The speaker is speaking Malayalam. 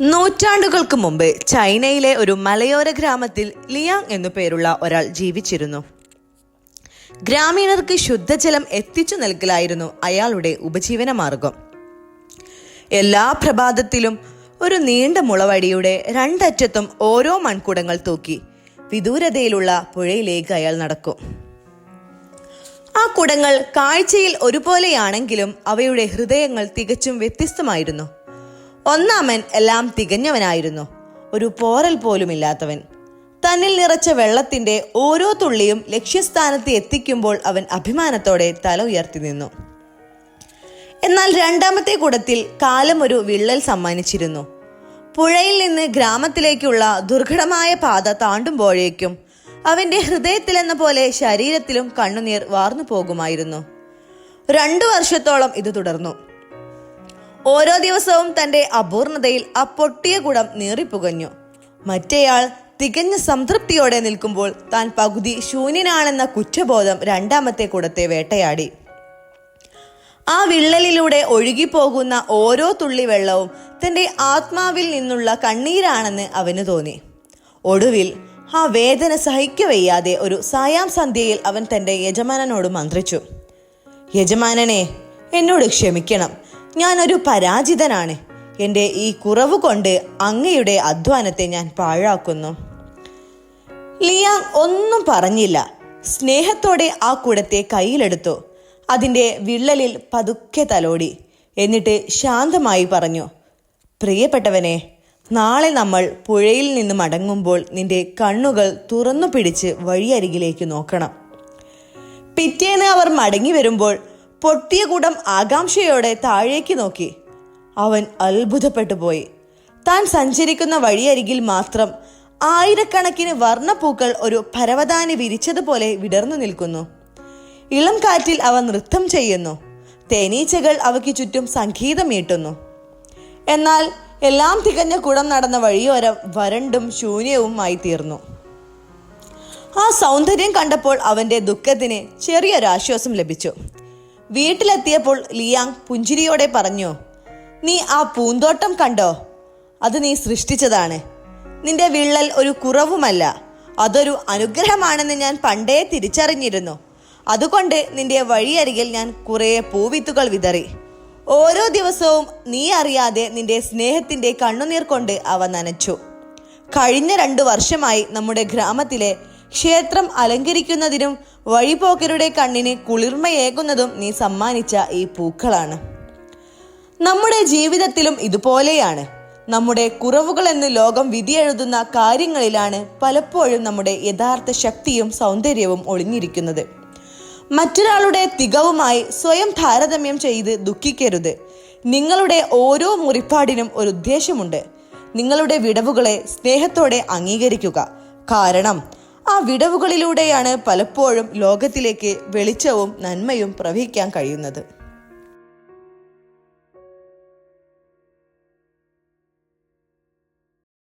നൂറ്റാണ്ടുകൾക്ക് മുമ്പ് ചൈനയിലെ ഒരു മലയോര ഗ്രാമത്തിൽ ലിയാങ് എന്നു പേരുള്ള ഒരാൾ ജീവിച്ചിരുന്നു. ഗ്രാമീണർക്ക് ശുദ്ധജലം എത്തിച്ചു നൽകലായിരുന്നു അയാളുടെ ഉപജീവന മാർഗം. എല്ലാ പ്രഭാതത്തിലും ഒരു നീണ്ട മുളവടിയുടെ രണ്ടറ്റത്തും ഓരോ മൺകുടങ്ങൾ തൂക്കി വിദൂരതയിലുള്ള പുഴയിലേക്ക് അയാൾ നടക്കും. ആ കുടങ്ങൾ കാഴ്ചയിൽ ഒരുപോലെയാണെങ്കിലും അവയുടെ ഹൃദയങ്ങൾ തികച്ചും വ്യത്യസ്തമായിരുന്നു. ഒന്നാമൻ എല്ലാം തികഞ്ഞവനായിരുന്നു. ഒരു പോരൽ പോലുമില്ലാത്തവൻ. തന്നിൽ നിറച്ച വെള്ളത്തിന്റെ ഓരോ തുള്ളിയും ലക്ഷ്യസ്ഥാനത്ത് എത്തിക്കുമ്പോൾ അവൻ അഭിമാനത്തോടെ തല ഉയർത്തി നിന്നു. എന്നാൽ രണ്ടാമത്തെ കൂടത്തിൽ കാലം ഒരു വിള്ളൽ സമ്മാനിച്ചിരുന്നു. പുഴയിൽ നിന്ന് ഗ്രാമത്തിലേക്കുള്ള ദുർഘടമായ പാത താണ്ടുമ്പോഴേക്കും അവന്റെ ഹൃദയത്തിലെന്ന പോലെ ശരീരത്തിലും കണ്ണുനീർ വാർന്നു പോകുമായിരുന്നു. രണ്ടു വർഷത്തോളം ഇത് തുടർന്നു. ഓരോ ദിവസവും തന്റെ അപൂർണതയിൽ ആ പൊട്ടിയ കുടം നീറിപ്പുകഞ്ഞു. മറ്റേയാൾ തികഞ്ഞ സംതൃപ്തിയോടെ നിൽക്കുമ്പോൾ താൻ പകുതി ശൂന്യനാണെന്ന കുറ്റബോധം രണ്ടാമത്തെ കുടത്തെ വേട്ടയാടി. ആ വിള്ളലിലൂടെ ഒഴുകിപ്പോകുന്ന ഓരോ തുള്ളി വെള്ളവും തന്റെ ആത്മാവിൽ നിന്നുള്ള കണ്ണീരാണെന്ന് അവന് തോന്നി. ഒടുവിൽ ആ വേദന സഹിക്കവയ്യാതെ ഒരു സായാം സന്ധ്യയിൽ അവൻ തന്റെ യജമാനനോട് മന്ത്രിച്ചു. യജമാനനെ എന്നോട് ക്ഷമിക്കണം. ഞാനൊരു പരാജിതനാണ്. എന്റെ ഈ കുറവ് കൊണ്ട് അങ്ങയുടെ അധ്വാനത്തെ ഞാൻ പാഴാക്കുന്നു. ലിയാങ് ഒന്നും പറഞ്ഞില്ല. സ്നേഹത്തോടെ ആ കുടത്തെ കയ്യിലെടുത്തു. അതിന്റെ വിള്ളലിൽ പതുക്കെ തലോടി. എന്നിട്ട് ശാന്തമായി പറഞ്ഞു പ്രിയപ്പെട്ടവനെ നാളെ നമ്മൾ പുഴയിൽ നിന്ന് മടങ്ങുമ്പോൾ നിന്റെ കണ്ണുകൾ തുറന്നു പിടിച്ച് വഴിയരികിലേക്ക് നോക്കണം. പിറ്റേന്ന് അവർ മടങ്ങി വരുമ്പോൾ പൊട്ടിയ കൂടം ആകാംക്ഷയോടെ താഴേക്ക് നോക്കി. അവൻ അത്ഭുതപ്പെട്ടു പോയി. താൻ സഞ്ചരിക്കുന്ന വഴിയരികിൽ മാത്രം ആയിരക്കണക്കിന് വർണപ്പൂക്കൾ ഒരു പരവതാനി വിരിച്ചതുപോലെ വിടർന്നു നിൽക്കുന്നു. ഇളം കാറ്റിൽ അവ നൃത്തം ചെയ്യുന്നു. തേനീച്ചകൾ അവയ്ക്ക് ചുറ്റും സംഗീതമീട്ടുന്നു എന്നാൽ എല്ലാം തികഞ്ഞ കുടം നടന്ന വഴിയോരം വരണ്ടും ശൂന്യവുമായി തീർന്നു. ആ സൗന്ദര്യം കണ്ടപ്പോൾ അവന്റെ ദുഃഖത്തിന് ചെറിയൊരാശ്വാസം ലഭിച്ചു. വീട്ടിലെത്തിയപ്പോൾ ലിയാങ് പുഞ്ചിരിയോടെ പറഞ്ഞു നീ ആ പൂന്തോട്ടം കണ്ടോ? അത് നീ സൃഷ്ടിച്ചതാണ്. നിന്റെ വിള്ളൽ ഒരു കുറവുമല്ല അതൊരു അനുഗ്രഹമാണെന്ന് ഞാൻ പണ്ടേ തിരിച്ചറിഞ്ഞിരുന്നു. അതുകൊണ്ട് നിന്റെ വഴിയരികിൽ ഞാൻ കുറേ പൂവിത്തുകൾ വിതറി. ഓരോ ദിവസവും നീ അറിയാതെ നിന്റെ സ്നേഹത്തിന്റെ കണ്ണുനീർ കൊണ്ട് അവ നനച്ചു. കഴിഞ്ഞ രണ്ടു വർഷമായി നമ്മുടെ ഗ്രാമത്തിലെ ക്ഷേത്രം അലങ്കരിക്കുന്നതിനും വഴിപോക്കരുടെ കണ്ണിന് കുളിർമയേകുന്നതും നീ സമ്മാനിച്ച ഈ പൂക്കളാണ്. നമ്മുടെ ജീവിതത്തിലും ഇതുപോലെയാണ്. നമ്മുടെ കുറവുകളെന്ന് ലോകം വിധിയെഴുതുന്ന കാര്യങ്ങളിലാണ് പലപ്പോഴും നമ്മുടെ യഥാർത്ഥ ശക്തിയും സൗന്ദര്യവും ഒളിഞ്ഞിരിക്കുന്നത്. മറ്റൊരാളുടെ തികവുമായി സ്വയം താരതമ്യം ചെയ്ത് ദുഃഖിക്കരുത്. നിങ്ങളുടെ ഓരോ മുറിപ്പാടിനും ഒരു ഉദ്ദേശമുണ്ട്. നിങ്ങളുടെ വിടവുകളെ സ്നേഹത്തോടെ അംഗീകരിക്കുക. കാരണം വിടവുകളിലൂടെയാണ് പലപ്പോഴും ലോകത്തിലേക്ക് വെളിച്ചവും നന്മയും പ്രവഹിക്കാൻ കഴിയുന്നത്.